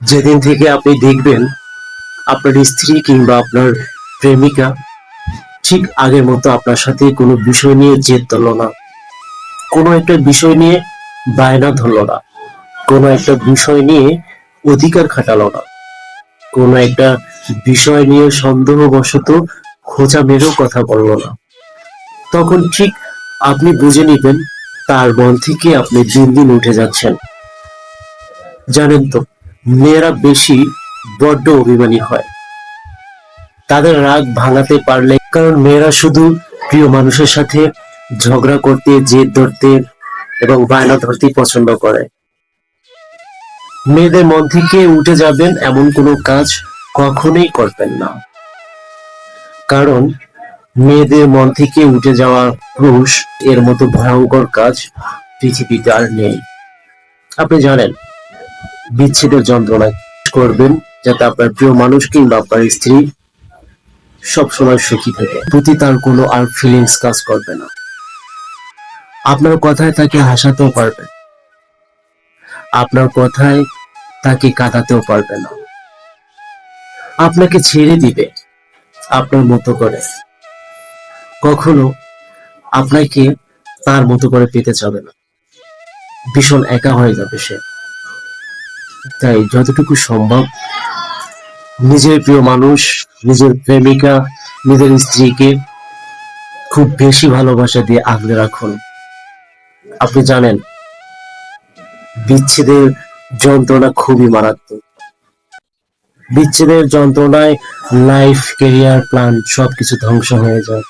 যেদিন থেকে আপনি দেখবেন আপনার স্ত্রী কিংবা আপনার প্রেমিকা ঠিক আগের মতো আপনার সাথে কোনো বিষয় নিয়ে জেদ ধরলো না। কোনো একটা বিষয় নিয়ে বায়না ধরলো না। কোনো একটা বিষয় নিয়ে অধিকার খাটালো না। কোনো একটা বিষয় নিয়ে সন্দেহবশত খোঁচা মেরেও কথা বলল না। তখন ঠিক আপনি বুঝে নিবেন তার মন থেকে আপনি দিন দিন উঠে যাচ্ছেন। জানেন তো মেয়েরা বেশি বড্ড অভিমানী হয়। তাদের রাগ ভাঙাতে পারলে, কারণ মেয়েরা শুধু প্রিয় মানুষের সাথে ঝগড়া করতে, জেদ ধরতে এবং বায়না ধরতে পছন্দ করে। মেয়েদের মন থেকে উঠে যাবেন এমন কোনো কাজ কখনোই করবেন না। কারণ মেয়েদের মন থেকে উঠে যাওয়া পুরুষ এর মতো ভয়ঙ্কর কাজ পৃথিবীতে আর নেই। আপনি জানেন বিচ্ছেদের যন্ত্রণা করবেন যাতে আপনার প্রিয় মানুষ কিংবা আপনার স্ত্রী সবসময় সুখী থাকে। প্রতি তার কোনো আর ফিলিংস কাজ করবে না। আপনার কথায় তাকে হাসাতেও পারবে আপনার কথায় তাকে কাঁদাতেও পারবে না। আপনাকে ছেড়ে দিবে আপনার মতো করে। কখনো আপনাকে তার মতো করে পেতে যাবে না। ভীষণ একা হয়ে যাবে সে। তাই যতটুকু সম্ভব নিজের প্রিয় মানুষ, নিজের প্রেমিকা, নিজের স্ত্রীকে খুব বেশি ভালোবাসা দিয়ে আগলে রাখুন। আপনি জানেন, বিচ্ছেদের যন্ত্রণা খুবই মারাত্মক। বিচ্ছেদের যন্ত্রণায় লাইফ কেরিয়ার প্ল্যান সবকিছু ধ্বংস হয়ে যায়।